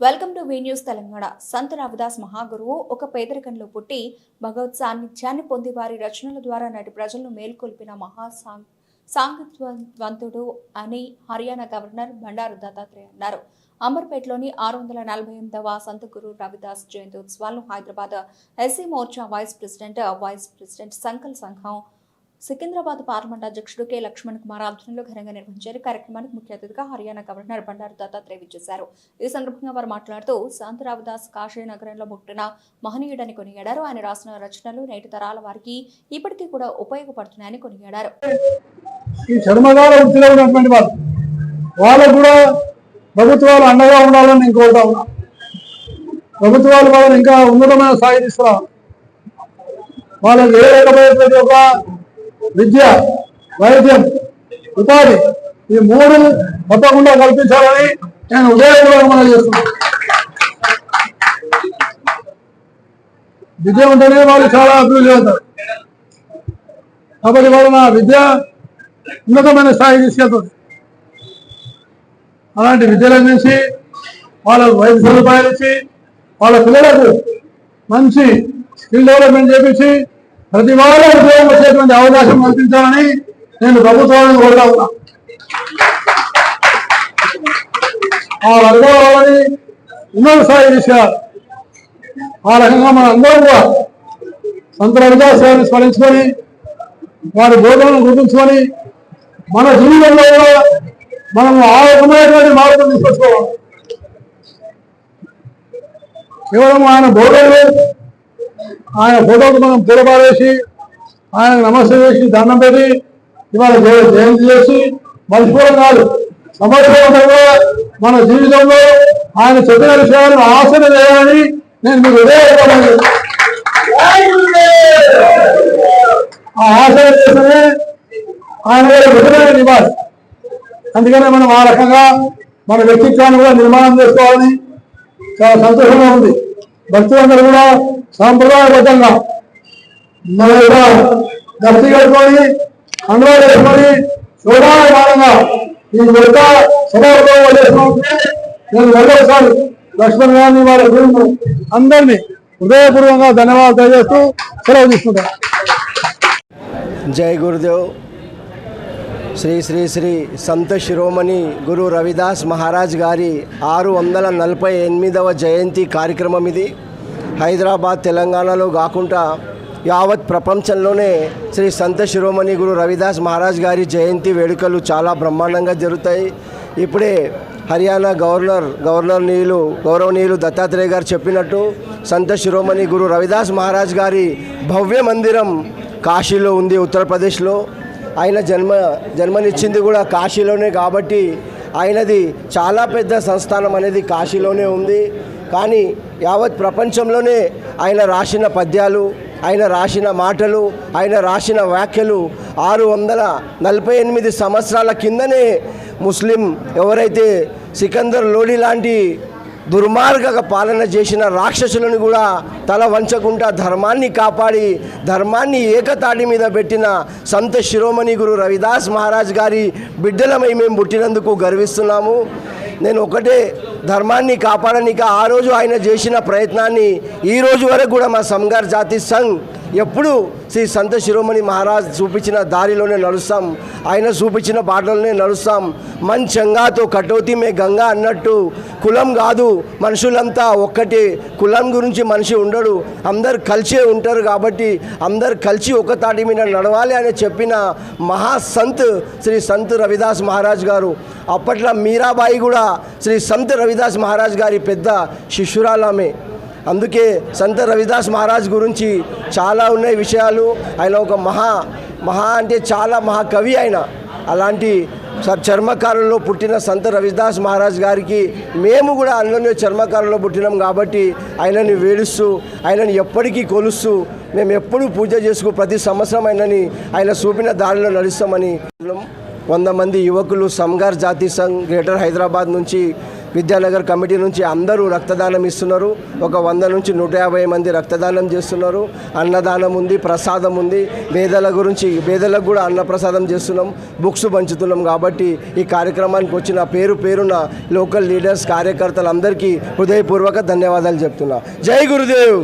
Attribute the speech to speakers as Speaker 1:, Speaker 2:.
Speaker 1: Welcome to V news Telangana. Sant Ravidas మహాగురువు ఒక పేదరికంలో పుట్టి భగవత్ సాన్నిధ్యాన్ని పొంది వారి రచనల ద్వారా నాటి ప్రజలను మేల్కొల్పిన మహా సాం- సాంగత్యవంతుడు అని హర్యానా గవర్నర్ బండారు దత్తాత్రేయ అన్నారు. అంబర్పేటలోని ఆరు వందల నలభై ఎనిమిదవ సంత గురు రవిదాస్ ఉత్సవాలను Hyderabad SC Morcha vice president vice president సంకల్ సంఘం సికింద్రాబాద్ పార్లమెంట్ అధ్యక్షుడు కె. లక్ష్మణ్ కుమార్ ఆధ్వర్యంలో ఘనంగా నిర్వహించారు. కార్యక్రమానికి ముఖ్య అతిథిగా హర్యానా గవర్నర్ బండారు దత్తాత్రేయ విచ్చేశారు. ఈ సందర్భంగా వారు మాట్లాడుతూ శాంతరావదాస్ కాశీ నగరంలో పుట్టిన మహనీయుడని కొనియాడారు. ఆయన రాసిన రచనలు నేటి తరాల వారికి ఇప్పటికీ కూడా ఉపయోగపడుతున్నాయని కొనియాడారు.
Speaker 2: ఈ ఉన్నటువంటి వాళ్ళు వాళ్ళకు కూడా ప్రభుత్వాలు అండగా ఉండాలని నేను కోరుతా ఉన్నా. ప్రభుత్వాలు వాళ్ళని ఇంకా ఉన్నతమైన సాగిస్తున్నాం వాళ్ళకి ఏ రకమైనటువంటి ఒక విద్య వైద్యం ఉపాధి ఈ మూడు తప్పకుండా కల్పించాలని నేను ఉదయపూర్వక మనం చేస్తున్నాను. విద్య ఉంటేనే వాళ్ళు చాలా అభివృద్ధి అవుతారు కాబట్టి వాళ్ళ నా విద్య ఉన్నతమైన స్థాయి తీసుకెళ్తుంది. అలాంటి విద్యలు అందించి వాళ్ళ వైద్య సదుపాయాలు ఇచ్చి వాళ్ళ పిల్లలకు మంచి స్కిల్ డెవలప్మెంట్ చేపించి ప్రతి వారు ఉద్యోగం వచ్చేటువంటి అవకాశం కల్పించాలని నేను ప్రభుత్వాన్ని కోరుతా ఉన్నా. ఆ వర్గం వాళ్ళని ఉన్నత స్థాయి తీసుకెళ్ళాలి ఆ రకంగా మన అందరం కూడా సంత వికాసాన్ని స్మరించుకొని వారి బోధనను గుర్తుంచుకొని మన జీవితంలో కూడా మనము ఆ రకమైనటువంటి మార్పులు తీసుకొచ్చుకోవాలి. కేవలం ఆయన బోధనలు ఆయన ఫోటోకు మనం పూలపారేసి ఆయనకు నమస్తే చేసి దండం పెట్టి ఇవాళ జయంతి చేసి మర్చిపోవడం కాదు. సమర్థవంతంగా మన జీవితంలో ఆయన చెప్పిన విషయాలను ఆచరణ చేయాలని నేను మీకు ఉదయపడాలి ఆ ఆచరణ చేస్తేనే ఆయన విధమైన ఇవ్వాలి అందుకనే మనం ఆ రకంగా మన వ్యక్తిత్వాన్ని కూడా నిర్మాణం చేసుకోవాలని చాలా సంతోషంగా ఉంది. భక్తులందరూ కూడా సాంప్రదాయబద్ధంగా మన యొక్క దర్శి కట్టుకొని అందులో వేసుకొని శోభాయమానంగా ఈ యొక్క సభాపంలో నేను మరొకసారి లక్ష్మణ్ గారిని వారి గురువు అందరినీ హృదయపూర్వకంగా ధన్యవాదాలు తెలియజేస్తూ సెలవు తీసుకుంటాను.
Speaker 3: జై గురుదేవ్. శ్రీ శ్రీ శ్రీ సంత శిరోమణి గురు రవిదాస్ మహారాజ్ గారి ఆరు వందల నలభై ఎనిమిదవ జయంతి కార్యక్రమం ఇది. హైదరాబాద్ తెలంగాణలో కాకుండా యావత్ ప్రపంచంలోనే శ్రీ సంత శిరోమణి గురు రవిదాస్ మహారాజ్ గారి జయంతి వేడుకలు చాలా బ్రహ్మాండంగా జరుగుతాయి. ఇప్పుడే హర్యానా గవర్నర్ గవర్నర్ నీలు గౌరవనీయులు దత్తాత్రేయ గారు చెప్పినట్టు సంత శిరోమణి గురు రవిదాస్ మహారాజ్ గారి భవ్య మందిరం కాశీలో ఉంది ఉత్తరప్రదేశ్లో. ఆయన జన్మ జన్మనిచ్చింది కూడా కాశీలోనే కాబట్టి ఆయనది చాలా పెద్ద సంస్థానం అనేది కాశీలోనే ఉంది. కానీ యావత్ ప్రపంచంలోనే ఆయన రాసిన పద్యాలు ఆయన రాసిన మాటలు ఆయన రాసిన వ్యాఖ్యలు ఆరు వందల నలభై ఎనిమిది సంవత్సరాల కిందనే ముస్లిం ఎవరైతే సికందర్ లోడి లాంటి దుర్మార్గక పాలన చేసిన రాక్షసులను కూడా తల వంచకుండా ధర్మాన్ని కాపాడి ధర్మాన్ని ఏకతాటి మీద పెట్టిన సంత శిరోమణి గురు రవిదాస్ మహారాజ్ గారి బిడ్డలమై మేము పుట్టినందుకు గర్విస్తున్నాము. నేను ఒకటే ధర్మాన్ని కాపాడనిక ఆ రోజు ఆయన చేసిన ప్రయత్నాన్ని ఈ రోజు వరకు కూడా మా సంగార్ జాతి సంఘ్ ఎప్పుడు శ్రీ సంత శిరోమణి మహారాజ్ చూపించిన దారిలోనే నడుస్తాం. ఆయన చూపించిన బాటలోనే నడుస్తాం. మన్ చంగాతో కటోతి మే గంగా అన్నట్టు. కులం కాదు మనుషులంతా ఒక్కటే. కులం గురించి మనిషి ఉండడు. అందరు కలిసే ఉంటారు కాబట్టి అందరు కలిసి ఒక తాటి మీద నడవాలి అని చెప్పిన మహాసంత్ శ్రీ సంత్ రవిదాస్ మహారాజ్ గారు. అప్పట్లో మీరాబాయి కూడా శ్రీ సంత్ రవిదాస్ మహారాజ్ గారి పెద్ద శిష్యురాలామే. అందుకే సంత రవిదాస్ మహారాజ్ గురించి చాలా ఉన్నాయి విషయాలు. ఆయన ఒక మహా మహా అంటే చాలా మహాకవి ఆయన. అలాంటి చర్మకారుల్లో పుట్టిన సంత రవిదాస్ మహారాజ్ గారికి మేము కూడా అందులోనే చర్మకారుల్లో పుట్టినాం కాబట్టి ఆయనని వేడుస్తూ ఆయనని ఎప్పటికీ కొలుస్తూ మేము ఎప్పుడూ పూజ చేసుకు ప్రతి సంవత్సరం ఆయనని ఆయన చూపిన దారిలో నడుస్తామని. వంద మంది యువకులు సంగార్ జాతి సంఘ్ గ్రేటర్ హైదరాబాద్ నుంచి విద్యానగర్ కమిటీ నుంచి అందరూ రక్తదానం ఇస్తున్నారు. ఒక వంద నుంచి నూట యాభై మంది రక్తదానం చేస్తున్నారు. అన్నదానం ఉంది ప్రసాదం ఉంది. పేదల గురించి పేదలకు కూడా అన్నప్రసాదం చేస్తున్నాం. బుక్స్ పంచుతున్నాం కాబట్టి ఈ కార్యక్రమానికి వచ్చిన పేరు పేరున లోకల్ లీడర్స్ కార్యకర్తలందరికీ హృదయపూర్వక ధన్యవాదాలు చెప్తున్నా. జై గురుదేవ్!